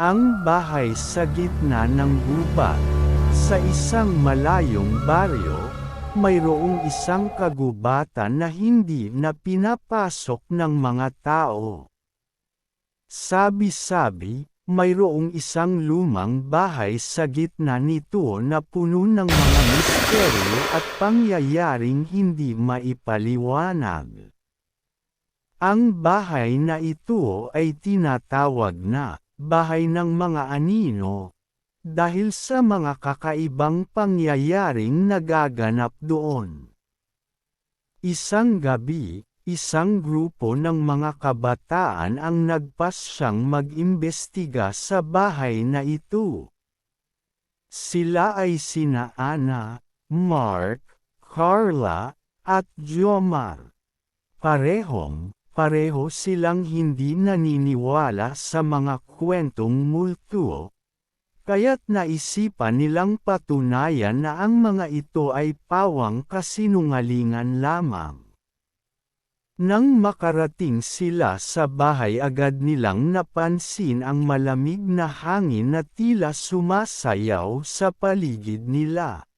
Ang bahay sa gitna ng gubat. Sa isang malayong baryo, mayroong isang kagubatan na hindi na pinapasok ng mga tao. Sabi-sabi, mayroong isang lumang bahay sa gitna nito na puno ng mga misteryo at pangyayaring hindi maipaliwanag. Ang bahay na ito ay tinatawag na bahay ng mga anino dahil sa mga kakaibang pangyayaring nagaganap doon. Isang gabi, isang grupo ng mga kabataan ang nagpasyang mag-imbestiga sa bahay na ito. Sila ay sina Ana, Mark, Carla, at Jomar. Parehong, pareho silang hindi naniniwala sa mga kwentong multo, kaya't naisipan nilang patunayan na ang mga ito ay pawang kasinungalingan lamang. Nang makarating sila sa bahay agad nilang napansin ang malamig na hangin na tila sumasayaw sa paligid nila.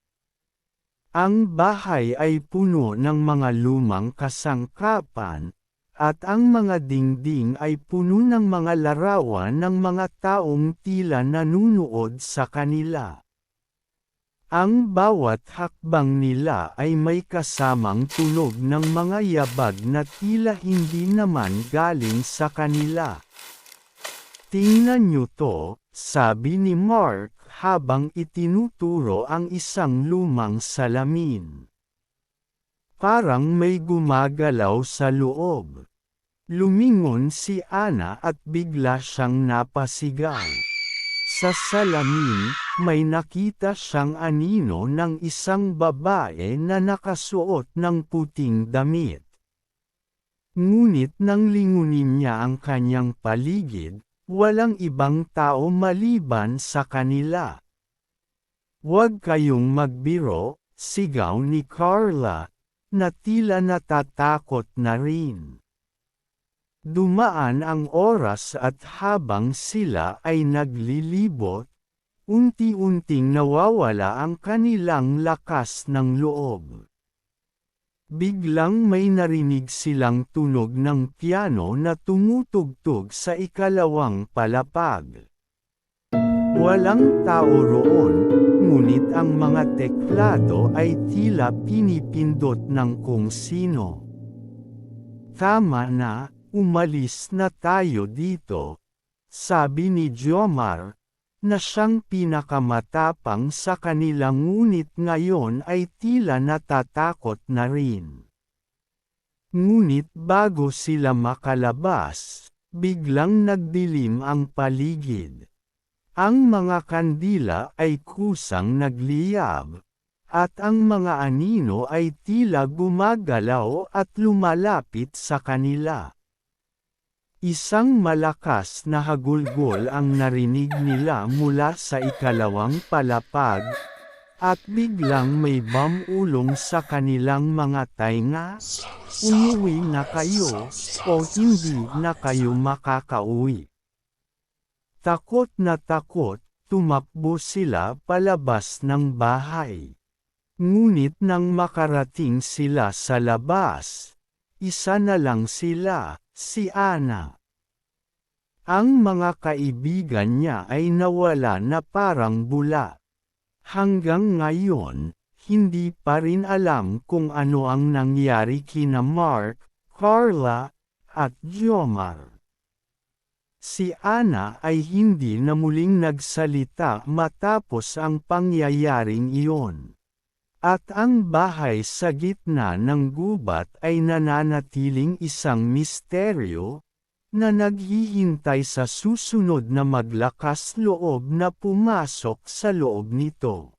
Ang bahay ay puno ng mga lumang kasangkapan, at ang mga dingding ay puno ng mga larawan ng mga taong tila nanunood sa kanila. Ang bawat hakbang nila ay may kasamang tunog ng mga yabag na tila hindi naman galing sa kanila. Tingnan niyo to, sabi ni Mark habang itinuturo ang isang lumang salamin. Parang may gumagalaw sa loob. Lumingon si Ana at bigla siyang napasigaw. Sa salamin, may nakita siyang anino ng isang babae na nakasuot ng puting damit. Ngunit nang lingunin niya ang kanyang paligid, walang ibang tao maliban sa kanila. Huwag kayong magbiro, sigaw ni Carla, na tila natatakot na rin. Dumaan ang oras at habang sila ay naglilibot, unti-unting nawawala ang kanilang lakas ng loob. Biglang may narinig silang tunog ng piano na tumutugtog sa ikalawang palapag. Walang tao roon, ngunit ang mga teklado ay tila pinipindot ng kung sino. Tama na, umalis na tayo dito, sabi ni Jomar, na siyang pinakamatapang sa kanila ngunit ngayon ay tila natatakot na rin. Ngunit bago sila makalabas, biglang nagdilim ang paligid. Ang mga kandila ay kusang nagliyab, at ang mga anino ay tila gumagalaw at lumalapit sa kanila. Isang malakas na hagulgol ang narinig nila mula sa ikalawang palapag, at biglang may bamulong sa kanilang mga tainga, umuwi na kayo, o hindi na kayo makakauwi. Takot na takot, tumakbo sila palabas ng bahay. Ngunit nang makarating sila sa labas, isa na lang sila, Si Ana. Ang mga kaibigan niya ay nawala na parang bula. Hanggang ngayon, hindi pa rin alam kung ano ang nangyari kina Mark, Carla, at Jomar. Si Ana ay hindi na muling nagsalita matapos ang pangyayaring iyon. At ang bahay sa gitna ng gubat ay nananatiling isang misteryo, na naghihintay sa susunod na maglakas loob na pumasok sa loob nito.